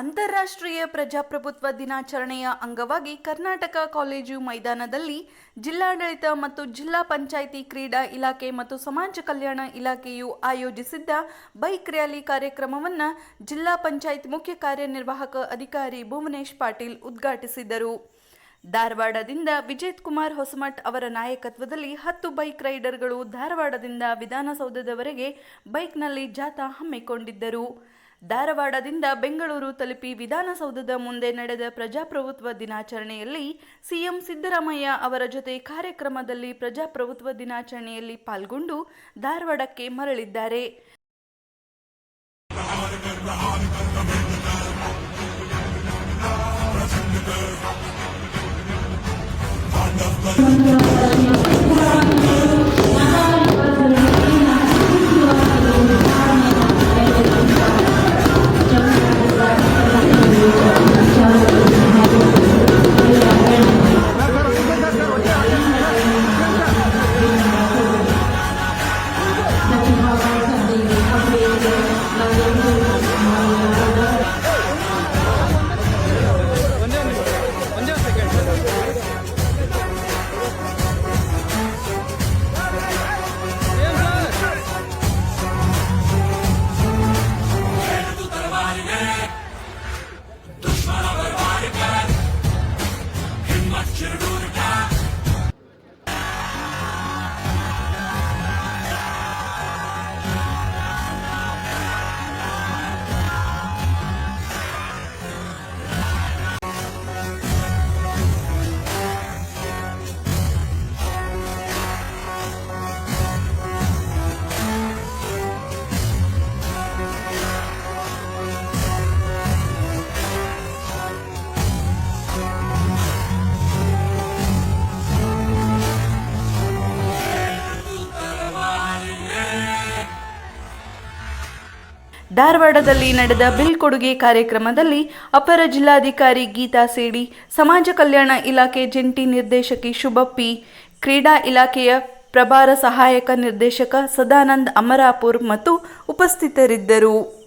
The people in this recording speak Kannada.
ಅಂತಾರಾಷ್ಟ್ರೀಯ ಪ್ರಜಾಪ್ರಭುತ್ವ ದಿನಾಚರಣೆಯ ಅಂಗವಾಗಿ ಕರ್ನಾಟಕ ಕಾಲೇಜು ಮೈದಾನದಲ್ಲಿ ಜಿಲ್ಲಾಡಳಿತ ಮತ್ತು ಜಿಲ್ಲಾ ಪಂಚಾಯಿತಿ ಕ್ರೀಡಾ ಇಲಾಖೆ ಮತ್ತು ಸಮಾಜ ಕಲ್ಯಾಣ ಇಲಾಖೆಯು ಆಯೋಜಿಸಿದ್ದ ಬೈಕ್ ರ್ಯಾಲಿ ಕಾರ್ಯಕ್ರಮವನ್ನು ಜಿಲ್ಲಾ ಪಂಚಾಯತ್ ಮುಖ್ಯ ಕಾರ್ಯನಿರ್ವಾಹಕ ಅಧಿಕಾರಿ ಭುವನೇಶ್ ಪಾಟೀಲ್ ಉದ್ಘಾಟಿಸಿದರು. ಧಾರವಾಡದಿಂದ ವಿಜಯ್ ಕುಮಾರ್ ಹೊಸಮಠ್ ಅವರ ನಾಯಕತ್ವದಲ್ಲಿ ಹತ್ತು ಬೈಕ್ ರೈಡರ್ಗಳು ಧಾರವಾಡದಿಂದ ವಿಧಾನಸೌಧದವರೆಗೆ ಬೈಕ್ನಲ್ಲಿ ಜಾಥಾ ಹಮ್ಮಿಕೊಂಡಿದ್ದರು. ಧಾರವಾಡದಿಂದ ಬೆಂಗಳೂರು ತಲುಪಿ ವಿಧಾನಸೌಧದ ಮುಂದೆ ನಡೆದ ಪ್ರಜಾಪ್ರಭುತ್ವ ದಿನಾಚರಣೆಯಲ್ಲಿ ಸಿಎಂ ಸಿದ್ದರಾಮಯ್ಯ ಅವರ ಜೊತೆ ಕಾರ್ಯಕ್ರಮದಲ್ಲಿ ಪ್ರಜಾಪ್ರಭುತ್ವ ದಿನಾಚರಣೆಯಲ್ಲಿ ಪಾಲ್ಗೊಂಡು ಧಾರವಾಡಕ್ಕೆ ಮರಳಿದ್ದಾರೆ. ಧಾರವಾಡದಲ್ಲಿ ನಡೆದ ಬೀಳ್ಕೊಡುಗೆ ಕಾರ್ಯಕ್ರಮದಲ್ಲಿ ಅಪರ ಜಿಲ್ಲಾಧಿಕಾರಿ ಗೀತಾ ಸೇಡಿ, ಸಮಾಜ ಕಲ್ಯಾಣ ಇಲಾಖೆ ಜಂಟಿ ನಿರ್ದೇಶಕಿ ಶುಭಪ್ಪಿ, ಕ್ರೀಡಾ ಇಲಾಖೆಯ ಪ್ರಭಾರ ಸಹಾಯಕ ನಿರ್ದೇಶಕ ಸದಾನಂದ್ ಅಮರಾಪುರ್ ಮತ್ತು ಉಪಸ್ಥಿತರಿದ್ದರು.